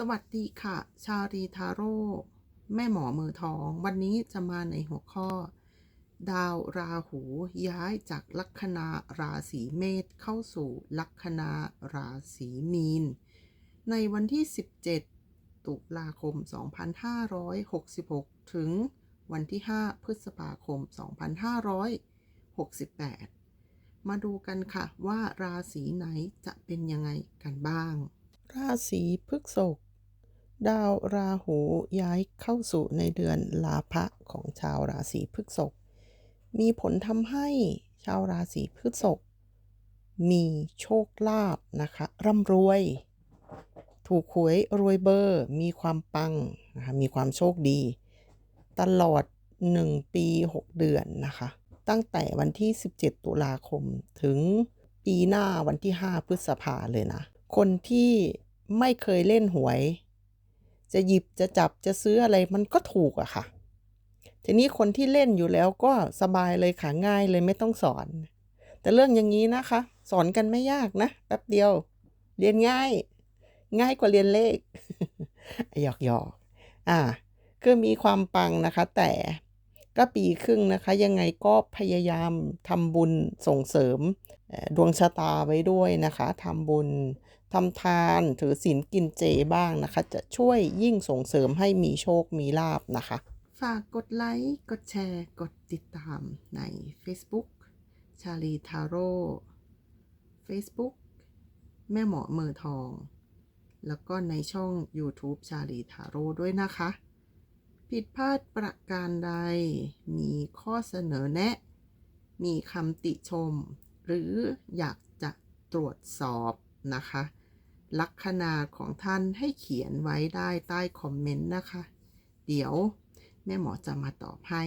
สวัสดีค่ะ ชารีทาโร่แม่หมอมือทอง วันนี้จะมาในหัวข้อ ดาวราหูย้ายจากลัคนาราศีเมษเข้าสู่ลัคนาราศีมีน ในวันที่ 17 ตุลาคม 2566 ถึงวันที่ 5 พฤษภาคม 2568 มาดูกันค่ะว่าราศีไหนจะเป็นยังไงกันบ้างราศีพฤษภ ดาวราหูย้ายเข้าสู่ในเดือนลาภะของชาวราศีพฤษภ มีผลทำให้ชาวราศีพฤษภ มีโชคลาภนะคะ ร่ำรวย ถูกหวยรวยเบอร์ มีความปังนะคะมีความโชคดี ตลอด 1 ปี 6 เดือนนะคะ ตั้งแต่วันที่ 17 ตุลาคมถึงปีหน้าวันที่ 5 พฤษภาเลยนะ คนที่ไม่เคยเล่นหวย จะหยิบจะจับจะซื้ออะไรมันก็ถูกอะค่ะ ทีนี้คนที่เล่นอยู่แล้วก็สบายเลยค่ะง่ายเลยไม่ต้องสอน แต่เรื่องอย่างนี้นะคะ สอนกันไม่ยากนะแป๊บเดียว เรียนง่าย ง่ายกว่าเรียนเลขหยอกหยอกอ่าคือมีความปังนะคะ แต่ก็ปีครึ่งนะคะ ยังไงก็พยายามทำบุญส่งเสริมดวงชะตาไว้ด้วยนะคะทำบุญ ทำทานถือศีลกินเจบ้างนะคะ จะช่วยยิ่งส่งเสริมให้มีโชคมีลาบนะคะ ฝากกดไลค์ กดแชร์ กดติดตามใน Facebook ชาลีทาโร่ Facebook แม่หมอมือทอง แล้วก็ในช่อง YouTube ชาลีทาโร่ด้วยนะคะ ผิดพลาดประการใด มีข้อเสนอแนะ มีคำติชม หรืออยากจะตรวจสอบนะคะ ลัคนาของท่านให้เขียนไว้ได้ใต้คอมเมนต์นะคะ เดี๋ยวแม่หมอจะมาตอบให้